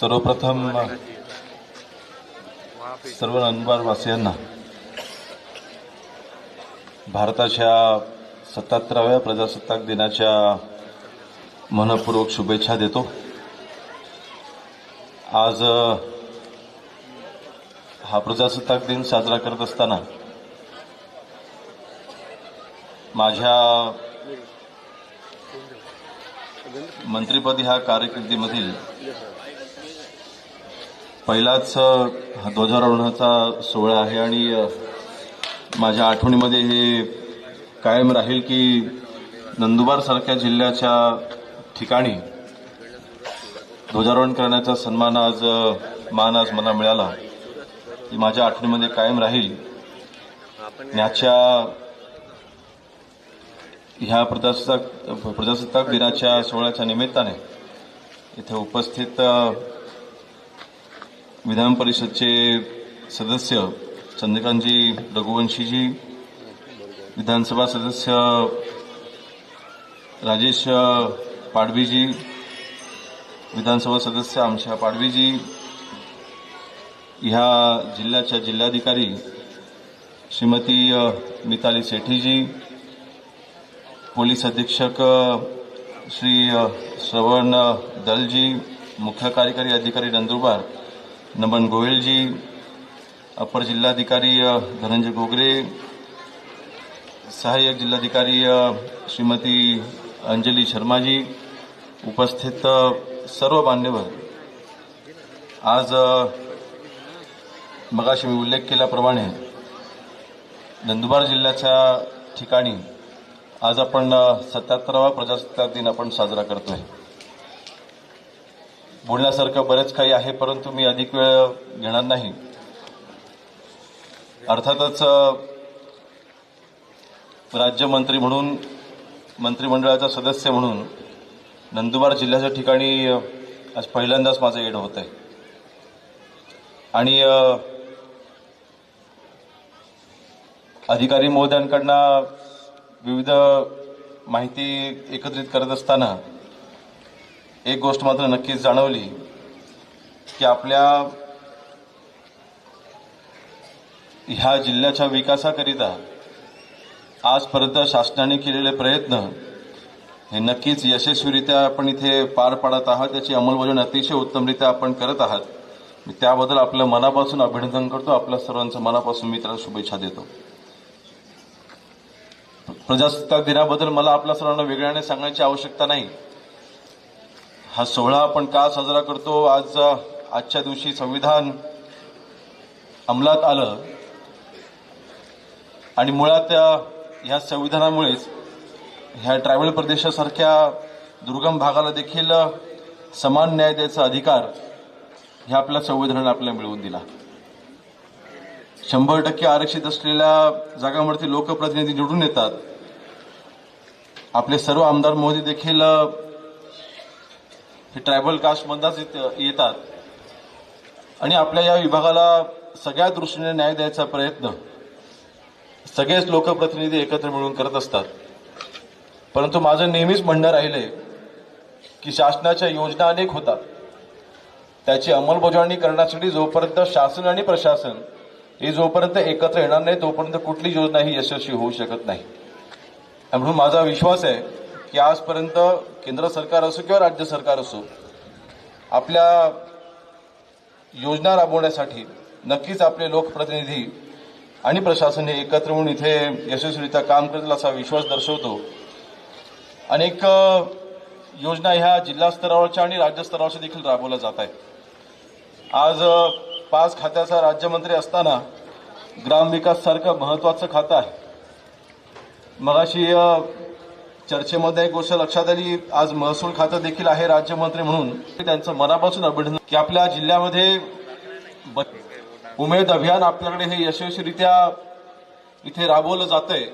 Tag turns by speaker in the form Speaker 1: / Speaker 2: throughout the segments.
Speaker 1: सर्वप्रथम सर्व नंदुरबार भारताच्या सत्याहत्तराव्या प्रजासत्ताक दिनाच्या मनपूर्वक शुभेच्छा देतो. आज हा प्रजासत्ताक दिन साजरा करत असताना माझ्या मंत्रीपद ह्या कार्यकिर्दीमधील पहिलाच हा ध्वजारोहणाचा सोहळा आहे आणि माझ्या आठवणीमध्ये हे कायम राहील की नंदुरबारसारख्या जिल्ह्याच्या ठिकाणी ध्वजारोहण करण्याचा सन्मान आज मान आज मला मिळाला. ती माझ्या आठवणीमध्ये कायम राहील. ह्याच्या ह्या प्रजासत्ताक प्रजासत्ताक दिनाच्या सोहळ्याच्या निमित्ताने इथे उपस्थित विधान परिषदचे सदस्य चंद्रकांतजी रघुवंशीजी विधानसभा सदस्य राजेश पाडवीजी विधानसभा सदस्य आमशा पाडवीजी ह्या जिल्ह्याच्या जिल्हाधिकारी श्रीमती मिताली सेठीजी पोलीस अधीक्षक श्री श्रवण दलजी मुख्य कार्यकारी अधिकारी नंदुरबार नमन गोयलजी अपर जिल्हाधिकारी धनंजय गोगरे सहाय्यक जिल्हाधिकारी श्रीमती अंजली शर्माजी उपस्थित सर्व मान्यवर. आज मगाशी मी उल्लेख केल्याप्रमाणे नंदुरबार जिल्ह्याच्या ठिकाणी आज आपण सत्याहत्तरावा प्रजासत्ताक दिन आपण साजरा करतोय. बोलण्यासारखं बरंच काही आहे परंतु मी अधिक वेळ घेणार नाही. अर्थातच राज्यमंत्री म्हणून मंत्रिमंडळाचा सदस्य म्हणून नंदुरबार जिल्ह्याच्या ठिकाणी आज पहिल्यांदाच माझं येणं होत आहे आणि अधिकारी महोदयांकडनं विविध माहिती एकत्रित करत असताना एक गोष्ट मात्र नक्कीच जाणवली की आपल्या ह्या जिल्ह्याच्या विकासाकरिता आजपर्यंत शासनाने केलेले प्रयत्न हे नक्कीच यशस्वीरित्या आपण इथे पार पाडत आहात. त्याची अंमलबजावणी अतिशय उत्तमरित्या आपण करत आहात. मी त्याबद्दल आपलं मनापासून अभिनंदन करतो. आपल्या सर्वांचं मनापासून मी त्याला शुभेच्छा देतो. प्रजासत्ताक दिनाबद्दल मला आपल्या सर्वांना वेगळ्याने सांगण्याची आवश्यकता नाही. हा सोहळा आपण का साजरा करतो? आज आजच्या दिवशी संविधान अंमलात आलं. आणि मुळात ह्या संविधानामुळेच ह्या ट्रायबल प्रदेशासारख्या दुर्गम भागाला देखील समान न्याय द्यायचा अधिकार ह्या आपल्या संविधानाने आपल्याला मिळवून दिला. शंभर टक्के आरक्षित असलेल्या जागांवरती लोकप्रतिनिधी निवडून येतात. आपले सर्व आमदार महोदय देखील हे ट्रायबल कास्टमधनच येतात. आणि आपल्या या विभागाला सगळ्या दृष्टीने न्याय द्यायचा प्रयत्न. सगळेच लोकप्रतिनिधी एकत्र मिळून करत असतात. परंतु माझं नेहमीच म्हणणं राहिले की शासनाच्या योजना अनेक होतात. त्याची अंमलबजावणी करण्यासाठी जोपर्यंत शासन आणि प्रशासन हे जोपर्यंत एकत्र येणार नाही तोपर्यंत कुठली योजना ही यशस्वी होऊ शकत नाही. म्हणून माझा विश्वास आहे की आजपर्यंत केंद्र सरकार असो किंवा राज्य सरकार असो आपल्या योजना राबवण्यासाठी नक्कीच आपले लोकप्रतिनिधी आणि प्रशासन हे एकत्र म्हणून इथे यशस्वीरित्या काम करतील असा विश्वास दर्शवतो. अनेक योजना ह्या जिल्हा स्तरावरच्या आणि राज्य स्तरावरच्या देखील राबवल्या जात आहेत. आज पाच खात्याचा राज्यमंत्री असताना ग्रामविकास सारखं महत्वाचं खातं आहे. मगाशी चर्चेमध्ये एक गोष्ट लक्षात आली आज महसूल खातं देखील आहे राज्यमंत्री म्हणून. त्यांचं मनापासून अभिनंदन की आपल्या जिल्ह्यामध्ये ब- उमेद अभियान आपल्याकडे हे यशस्वीरित्या इथे राबवलं जातंय.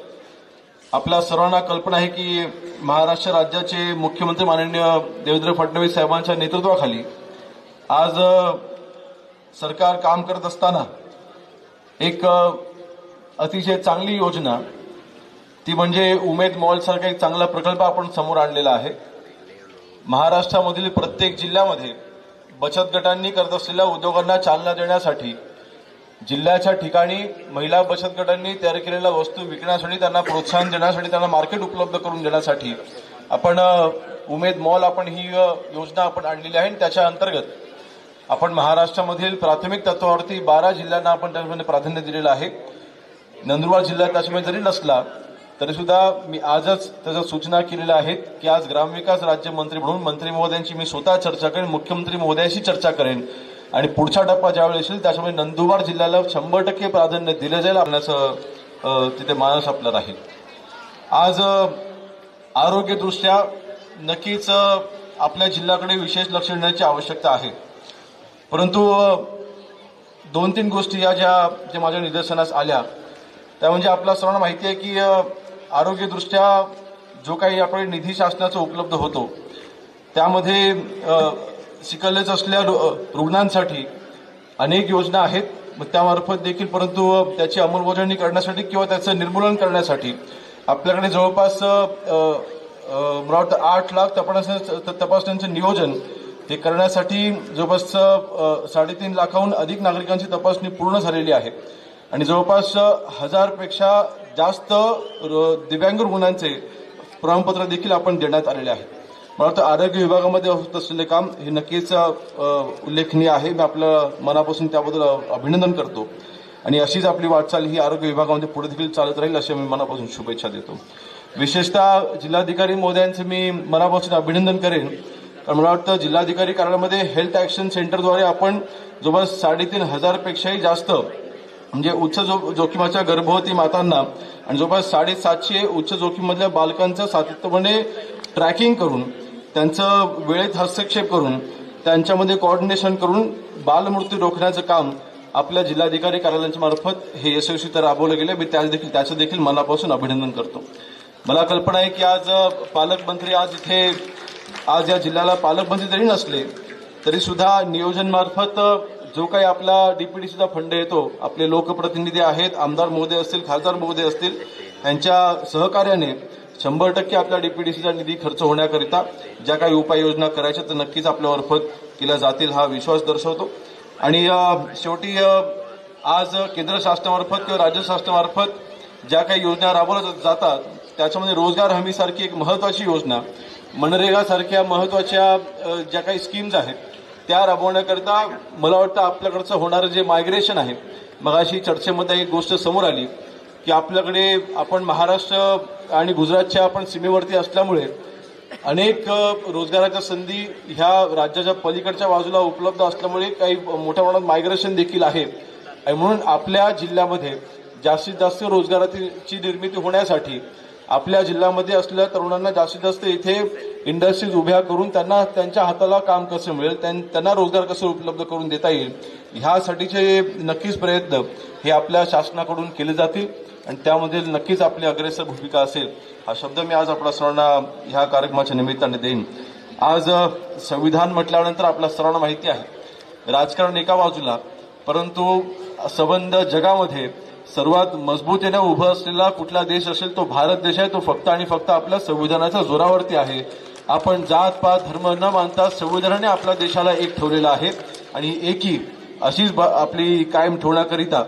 Speaker 1: आपल्या सर्वांना कल्पना आहे की महाराष्ट्र राज्याचे मुख्यमंत्री माननीय देवेंद्र फडणवीस साहेबांच्या नेतृत्वाखाली आज सरकार काम करत असताना एक अतिशय चांगली योजना ती म्हणजे उमेद मॉल सारखा एक चांगला प्रकल्प आपण समोर आणलेला आहे. महाराष्ट्रामधील प्रत्येक जिल्ह्यामध्ये बचत गटांनी करत असलेल्या उद्योगांना चालना देण्यासाठी जिल्ह्याच्या ठिकाणी महिला बचत गटांनी तयार केलेल्या वस्तू विकण्यासाठी त्यांना प्रोत्साहन देण्यासाठी त्यांना मार्केट उपलब्ध करून देण्यासाठी आपण उमेद मॉल आपण ही योजना आपण आणलेली आहे आणि त्याच्या अंतर्गत आपण महाराष्ट्रामधील प्राथमिक तत्वावरती बारा जिल्ह्यांना आपण त्यामध्ये प्राधान्य दिलेलं आहे. नंदुरबार जिल्ह्यात त्याच्यामध्ये जरी नसला तरी सुद्धा मी आजच त्याच्या सूचना केलेल्या आहेत की आज ग्रामविकास राज्यमंत्री म्हणून मंत्री महोदयांची मी स्वतः चर्चा करेन मुख्यमंत्री महोदयाशी चर्चा करेन. आणि पुढचा टप्पा ज्यावेळी असेल त्याच्यामुळे नंदुरबार जिल्ह्याला शंभर टक्के प्राधान्य दिलं जाईल आपल्याचं तिथे मानस आपला राहील. आज आरोग्यदृष्ट्या नक्कीच आपल्या जिल्ह्याकडे विशेष लक्ष देण्याची आवश्यकता आहे. परंतु दोन तीन गोष्टी या ज्या ज्या माझ्या निदर्शनास आल्या त्या म्हणजे आपल्या सर्वांना माहिती आहे की आरोग्यदृष्ट्या जो काही आपल्याकडे निधी शासनाचा उपलब्ध होतो त्यामध्ये शिकलेच असल्या असलेल्या रु- रुग्णांसाठी अनेक योजना आहेत. मग त्यामार्फत देखील परंतु त्याची अंमलबजावणी करण्यासाठी किंवा त्याचं निर्मूलन करण्यासाठी आपल्याकडे जवळपास मला वाटतं आठ लाख तपासण्या तपासण्यांचं नियोजन ते करण्यासाठी जवळपास साडेतीन लाखाहून अधिक नागरिकांची तपासणी पूर्ण झालेली आहे. आणि जवळपास हजारपेक्षा जास्त र- दिव्यांग रुग्णांचे प्रमाणपत्र देखील आपण देण्यात आलेले आहे. मला वाटतं आरोग्य विभागामध्ये होत असलेले काम हे नक्कीच उल्लेखनीय आहे. मी आपलं मनापासून त्याबद्दल अभिनंदन करतो. आणि अशीच आपली वाटचाल ही आरोग्य विभागामध्ये पुढे देखील चालत राहील अशी मी मनापासून शुभेच्छा देतो. विशेषतः जिल्हाधिकारी महोदयांचं मी मनापासून अभिनंदन करेन. कारण मला वाटतं जिल्हाधिकारी कार्यालयामध्ये हेल्थ ॲक्शन सेंटरद्वारे आपण जवळपास साडेतीन हजारपेक्षाही जास्त म्हणजे उच्च जो जोखीमाच्या गर्भवती मातांना आणि जवळपास साडेसातशे उच्च जोखीममधल्या बालकांचं सातत्यपणे ट्रॅकिंग करून त्यांचं वेळेत हस्तक्षेप करून त्यांच्यामध्ये कोऑर्डिनेशन करून बालमृत्यू रोखण्याचं काम आपल्या जिल्हाधिकारी कार्यालयांच्या मार्फत हे यशस्वी तर राबवलं गेलं. मी त्याच देखील त्याचं देखील मनापासून अभिनंदन करतो. मला कल्पना आहे की आज पालकमंत्री आज इथे आज या जिल्ह्याला पालकमंत्री जरी नसले तरी सुद्धा नियोजनमार्फत जो काही आपला डीपीडीसीचा फंड येतो आपले लोकप्रतिनिधी आहेत आमदार महोदय असतील खासदार महोदय असतील यांच्या सहकार्याने शंभर टक्के आपल्या डीपीडीसीचा निधी खर्च होण्याकरिता ज्या काही उपाययोजना करायच्या तर नक्कीच आपल्या मार्फत केल्या जातील हा विश्वास दर्शवतो. आणि शेवटी आज केंद्र शासनामार्फत किंवा राज्य शासनामार्फत ज्या काही योजना राबवल्या जातात त्याच्यामध्ये रोजगार हमीसारखी एक महत्वाची योजना मनरेगासारख्या महत्त्वाच्या ज्या काही स्कीम्स आहेत त्या राबवण्याकरिता मला वाटतं आपल्याकडचं होणारं जे मायग्रेशन आहे मगाशी चर्चेमध्ये एक गोष्ट समोर आली की आपल्याकडे आपण महाराष्ट्र आणि गुजरातच्या आपण सीमेवरती असल्यामुळे अनेक रोजगाराच्या संधी ह्या राज्याच्या पलीकडच्या बाजूला उपलब्ध असल्यामुळे काही मोठ्या प्रमाणात मायग्रेशन देखील आहे. आणि म्हणून आपल्या जिल्ह्यामध्ये जास्तीत जास्त रोजगाराची निर्मिती होण्यासाठी आपल्या जिल्ह्यामध्ये असलेल्या तरुणांना जास्तीत जास्त इथे इंडस्ट्रीज उभ्या करून त्यांना त्यांच्या हाताला काम कसं मिळेल त्यां- त्यांना रोजगार कसं उपलब्ध करून देता येईल ह्यासाठीचे नक्कीच प्रयत्न हे आपल्या शासनाकडून केले जातील आणि त्यामध्ये नक्कीच आपली अग्रेसर भूमिका असेल हा शब्द मी आज आपल्या सर्वांना ह्या कार्यक्रमाच्या निमित्ताने देईन. आज संविधान म्हटल्यानंतर आपल्या सर्वांना माहिती आहे राजकारण एका बाजूला परंतु संबंध जगामध्ये सर्वात मजबूतीने उभं असलेला कुठला देश असेल तो भारत देश आहे तो फक्त आणि फक्त आपल्या संविधानाच्या जोरावरती आहे. आपण जात पात धर्म न मानता संविधानाने आपल्या देशाला एक ठेवलेला आहे आणि एकी अशीच आपली कायम ठेवण्याकरिता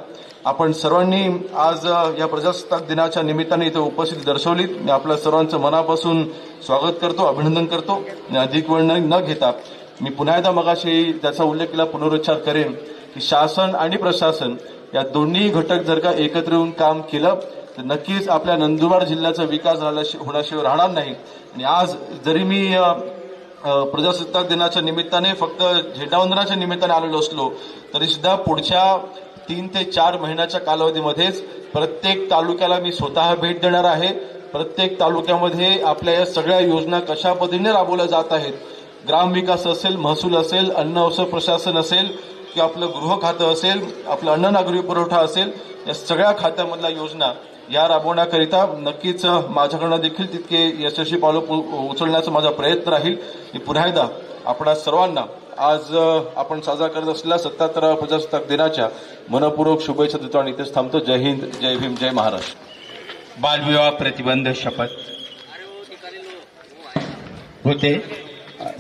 Speaker 1: आपण सर्वांनी आज या प्रजासत्ताक दिनाच्या निमित्ताने इथे उपस्थिती दर्शवलीत मी आपल्या सर्वांचं मनापासून स्वागत करतो अभिनंदन करतो. आणि अधिक वेळ न न घेता मी पुन्हा एकदा मगाशी त्याचा उल्लेख केला पुनरुच्चार करेन की शासन आणि प्रशासन या दोन्ही घटक जर का एकत्र येऊन काम केलं तर नक्कीच आपल्या नंदुरबार जिल्ह्याचा विकास झाल्याशि- होण्याशिवाय राहणार नाही. आणि आज जरी मी प्रजासत्ताक दिनाच्या निमित्ताने फक्त झेंडावंदनाच्या निमित्ताने आलेलो असलो तरी सुद्धा पुढच्या तीन ते चार महिन्याच्या कालावधीमध्येच प्रत्येक तालुक्याला मी स्वतः भेट देणार आहे. प्रत्येक तालुक्यामध्ये आपल्या या सगळ्या योजना कशा पद्धतीने राबवल्या जात आहेत ग्रामविकास असेल महसूल असेल अन्न औषध प्रशासन असेल किंवा आपलं गृह खातं असेल आपलं अन्न नागरी पुरवठा असेल या सगळ्या खात्यामधल्या योजना या राबवण्याकरिता नक्कीच माझ्याकडनं देखील तितके यशस्वी पावलं उचलण्याचा माझा प्रयत्न राहील. मी पुन्हा एकदा आपणा सर्वांना आज आपण साजरा करत असलेल्या सत्याहत्तराव्या प्रजासत्ताक दिनाच्या मनपूर्वक शुभेच्छा देतो आणि इथेच थांबतो. जय हिंद जय भीम जय महाराष्ट्र.
Speaker 2: बालविवाह प्रतिबंध शपथ. होते.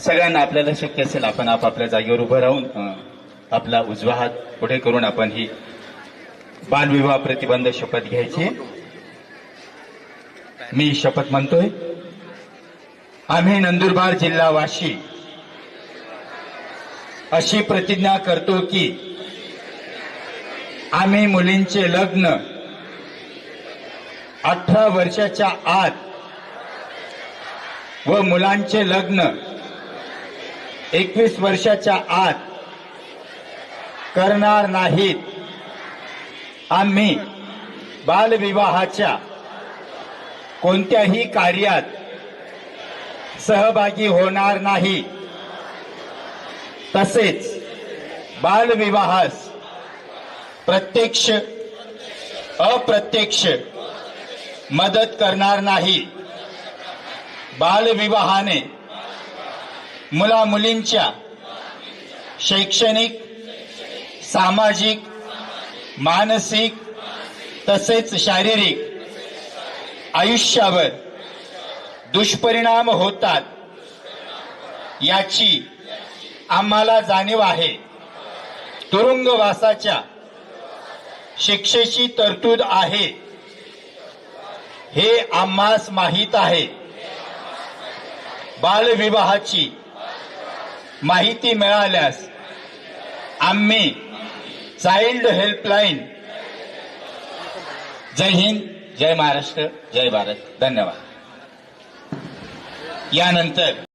Speaker 2: सगळ्यांना आपल्याला शक्य असेल आपण आपापल्या जागेवर उभं राहून आपला उजवा हात पुढे करून आपण ही बालविवाह प्रतिबंध शपथ घ्यायची. मी शपथ म्हणतोय. आम्ही नंदुरबार जिल्हा वाशी अशी प्रतिज्ञा करतो की आम्ही मुलींचे लग्न अठरा वर्षाच्या आत व मुलांचे लग्न एकवीस वर्षाच्या आत करणार नाहीत. आम्ही बालविवाहाच्या कोणत्याही कार्यात सहभागी होणार नाही. तसेच बालविवाहास प्रत्यक्ष अप्रत्यक्ष मदत करणार नाही. बालविवाहाने मुला मुलींच्या शैक्षणिक सामाजिक मानसिक तसेच शारीरिक आयुष्यावर दुष्परिणाम होतात. याची आम्हाला जाणीव आहे. तुरुंगवासाच्या शिक्षेची तरतूद आहे. हे आम्हास माहीत आहे. बालविवाहाची माहिती मिळाल्यास आम्ही चाइल्ड हेल्पलाईन जय हिंद जय महाराष्ट्र जय भारत. धन्यवाद. यानंतर